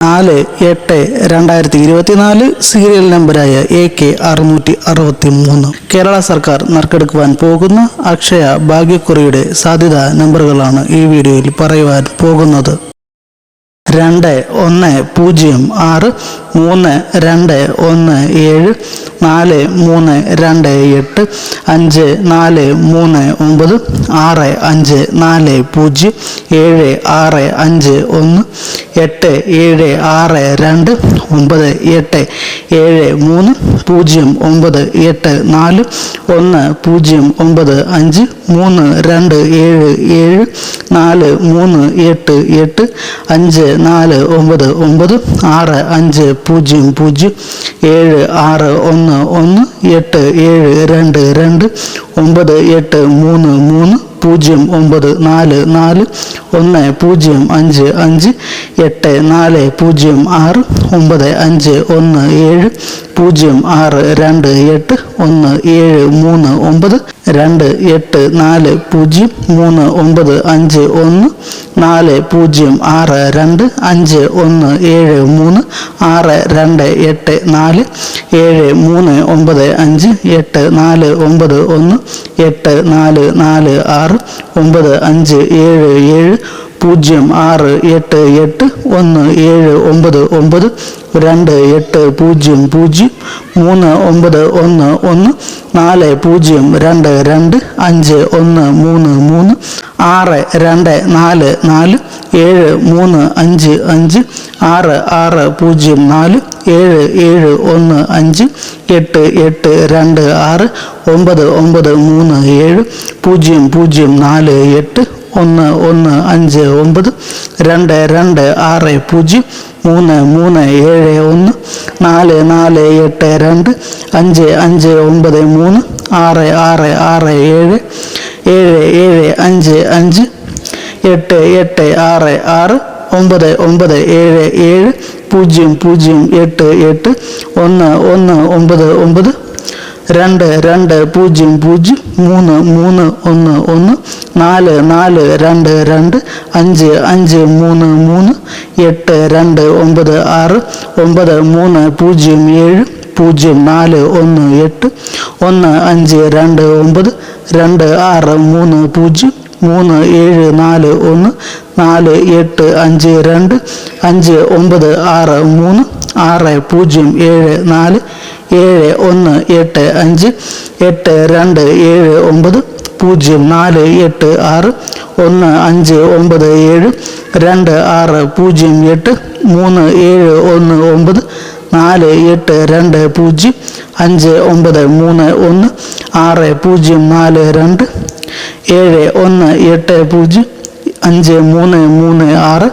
നാല് എട്ട് രണ്ടായിരത്തി ഇരുപത്തിനാല് സീരിയൽ നമ്പറായ എ കെ അറുന്നൂറ്റി അറുപത്തി മൂന്ന് കേരള സർക്കാർ നറുക്കെടുക്കുവാൻ പോകുന്ന അക്ഷയ ഭാഗ്യക്കുറിയുടെ സാധ്യതാ നമ്പറുകളാണ് ഈ വീഡിയോയിൽ പറയുവാൻ പോകുന്നത്. രണ്ട് ഒന്ന് പൂജ്യം ആറ് മൂന്ന് രണ്ട് ഒന്ന് ഏഴ് നാല് മൂന്ന് രണ്ട് എട്ട് അഞ്ച് നാല് മൂന്ന് ഒമ്പത് ആറ് അഞ്ച് നാല് പൂജ്യം ഏഴ് ആറ് അഞ്ച് ഒന്ന് എട്ട് ഏഴ് ആറ് രണ്ട് ഒമ്പത് എട്ട് ഏഴ് മൂന്ന് പൂജ്യം ഒമ്പത് എട്ട് നാല് ഒന്ന് പൂജ്യം ഒമ്പത് അഞ്ച് മൂന്ന് രണ്ട് ഏഴ് ഏഴ് നാല് മൂന്ന് എട്ട് എട്ട് അഞ്ച് നാല് ഒമ്പത് ഒമ്പത് ആറ് അഞ്ച് പൂജ്യം പൂജ്യം ഏഴ് ആറ് ഒന്ന് ഒന്ന് എട്ട് ഏഴ് രണ്ട് രണ്ട് ഒമ്പത് എട്ട് മൂന്ന് മൂന്ന് പൂജ്യം ഒമ്പത് നാല് നാല് ഒന്ന് പൂജ്യം അഞ്ച് അഞ്ച് എട്ട് നാല് പൂജ്യം ആറ് ഒമ്പത് അഞ്ച് ഒന്ന് ഏഴ് പൂജ്യം ആറ് രണ്ട് എട്ട് ഒന്ന് ഏഴ് മൂന്ന് ഒമ്പത് രണ്ട് എട്ട് നാല് പൂജ്യം മൂന്ന് ഒമ്പത് അഞ്ച് ഒന്ന് നാല് പൂജ്യം ആറ് രണ്ട് അഞ്ച് ഒന്ന് ഏഴ് മൂന്ന് ആറ് രണ്ട് എട്ട് നാല് ഏഴ് മൂന്ന് ഒമ്പത് അഞ്ച് എട്ട് നാല് ഒമ്പത് ഒന്ന് എട്ട് നാല് നാല് ആറ് ഒമ്പത് അഞ്ച് ഏഴ് ഏഴ് പൂജ്യം ആറ് എട്ട് എട്ട് ഒന്ന് ഏഴ് ഒമ്പത് ഒമ്പത് രണ്ട് എട്ട് പൂജ്യം പൂജ്യം മൂന്ന് ഒമ്പത് ഒന്ന് ഒന്ന് നാല് പൂജ്യം രണ്ട് രണ്ട് അഞ്ച് ഒന്ന് മൂന്ന് മൂന്ന് ആറ് രണ്ട് നാല് നാല് ഏഴ് മൂന്ന് അഞ്ച് അഞ്ച് ആറ് ആറ് പൂജ്യം നാല് ഏഴ് ഏഴ് ഒന്ന് അഞ്ച് എട്ട് എട്ട് രണ്ട് ആറ് ഒമ്പത് ഒമ്പത് മൂന്ന് ഏഴ് പൂജ്യം പൂജ്യം നാല് എട്ട് ഒന്ന് ഒന്ന് അഞ്ച് ഒമ്പത് രണ്ട് രണ്ട് ആറ് പൂജ്യം മൂന്ന് മൂന്ന് ഏഴ് ഒന്ന് നാല് നാല് എട്ട് രണ്ട് അഞ്ച് അഞ്ച് ഒമ്പത് മൂന്ന് ആറ് ആറ് ആറ് ഏഴ് ഏഴ് ഏഴ് അഞ്ച് അഞ്ച് എട്ട് എട്ട് ആറ് ആറ് ഒമ്പത് ഒമ്പത് ഏഴ് ഏഴ് പൂജ്യം പൂജ്യം എട്ട് എട്ട് ഒന്ന് ഒന്ന് ഒമ്പത് ഒമ്പത് രണ്ട് രണ്ട് പൂജ്യം പൂജ്യം മൂന്ന് മൂന്ന് ഒന്ന് ഒന്ന് നാല് നാല് രണ്ട് രണ്ട് അഞ്ച് അഞ്ച് മൂന്ന് മൂന്ന് എട്ട് രണ്ട് ഒമ്പത് ആറ് ഒമ്പത് മൂന്ന് പൂജ്യം ഏഴ് പൂജ്യം നാല് ഒന്ന് എട്ട് ഒന്ന് അഞ്ച് രണ്ട് ഒമ്പത് രണ്ട് ആറ് മൂന്ന് പൂജ്യം മൂന്ന് ഏഴ് നാല് ഒന്ന് നാല് എട്ട് അഞ്ച് രണ്ട് അഞ്ച് ഒമ്പത് ആറ് മൂന്ന് ആറ് പൂജ്യം ഏഴ് നാല് ഏഴ് ഒന്ന് എട്ട് അഞ്ച് എട്ട് രണ്ട് ഏഴ് ഒമ്പത് പൂജ്യം നാല് എട്ട് ആറ് ഒന്ന് അഞ്ച് ഒമ്പത് ഏഴ് രണ്ട് ആറ് പൂജ്യം എട്ട് മൂന്ന് ഏഴ് ഒന്ന് ഒമ്പത് നാല് എട്ട് രണ്ട് പൂജ്യം അഞ്ച് ഒമ്പത് മൂന്ന് ഒന്ന് ആറ് പൂജ്യം നാല് രണ്ട് ഏഴ് ഒന്ന് എട്ട് പൂജ്യം അഞ്ച് മൂന്ന് മൂന്ന് ആറ്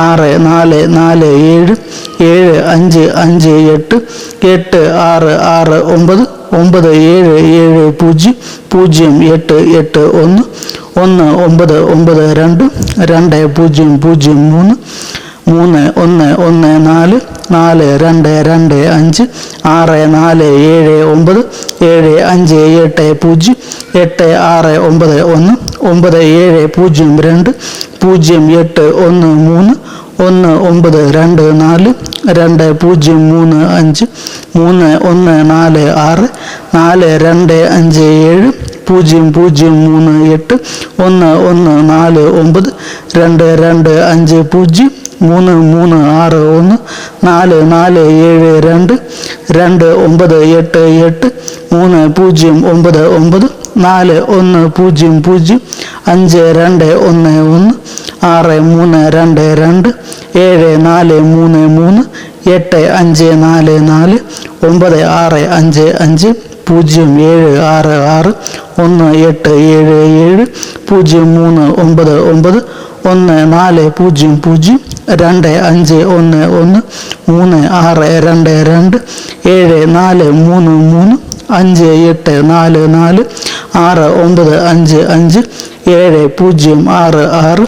ആറ് നാല് നാല് ഏഴ് ഏഴ് അഞ്ച് അഞ്ച് എട്ട് എട്ട് ആറ് ആറ് ഒമ്പത് ഒമ്പത് ഏഴ് ഏഴ് പൂജ്യം പൂജ്യം എട്ട് എട്ട് ഒന്ന് ഒന്ന് ഒമ്പത് ഒമ്പത് രണ്ട് രണ്ട് പൂജ്യം പൂജ്യം മൂന്ന് മൂന്ന് ഒന്ന് ഒന്ന് നാല് നാല് രണ്ട് രണ്ട് അഞ്ച് ആറ് നാല് ഏഴ് ഒമ്പത് ഏഴ് അഞ്ച് എട്ട് പൂജ്യം എട്ട് ആറ് ഒമ്പത് ഒന്ന് ഒമ്പത് ഏഴ് പൂജ്യം രണ്ട് പൂജ്യം എട്ട് ഒന്ന് മൂന്ന് ഒന്ന് ഒമ്പത് രണ്ട് നാല് രണ്ട് പൂജ്യം മൂന്ന് അഞ്ച് മൂന്ന് ഒന്ന് നാല് ആറ് നാല് രണ്ട് അഞ്ച് ഏഴ് പൂജ്യം പൂജ്യം മൂന്ന് എട്ട് ഒന്ന് ഒന്ന് നാല് ഒമ്പത് രണ്ട് രണ്ട് അഞ്ച് പൂജ്യം മൂന്ന് മൂന്ന് ആറ് ഒന്ന് നാല് നാല് ഏഴ് രണ്ട് രണ്ട് ഒമ്പത് എട്ട് എട്ട് മൂന്ന് പൂജ്യം ഒമ്പത് ഒമ്പത് നാല് ഒന്ന് പൂജ്യം പൂജ്യം അഞ്ച് രണ്ട് ഒന്ന് ഒന്ന് ആറ് മൂന്ന് രണ്ട് രണ്ട് ഏഴ് നാല് മൂന്ന് മൂന്ന് എട്ട് അഞ്ച് നാല് നാല് ഒമ്പത് ആറ് അഞ്ച് അഞ്ച് പൂജ്യം ഏഴ് ആറ് ആറ് ഒന്ന് എട്ട് ഏഴ് ഏഴ് പൂജ്യം മൂന്ന് ഒമ്പത് ഒമ്പത് ഒന്ന് നാല് പൂജ്യം പൂജ്യം രണ്ട് അഞ്ച് ഒന്ന് ഒന്ന് മൂന്ന് ആറ് രണ്ട് രണ്ട് ഏഴ് നാല് മൂന്ന് മൂന്ന് അഞ്ച് എട്ട് നാല് നാല് ആറ് ഒമ്പത് അഞ്ച് അഞ്ച് ഏഴ് പൂജ്യം ആറ് ആറ്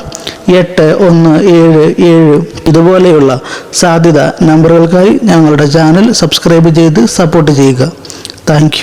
എട്ട് ഒന്ന് ഏഴ് ഏഴ്. ഇതുപോലെയുള്ള സാധ്യത നമ്പറുകൾക്കായി ഞങ്ങളുടെ ചാനൽ സബ്സ്ക്രൈബ് ചെയ്ത് സപ്പോർട്ട് ചെയ്യുക. താങ്ക്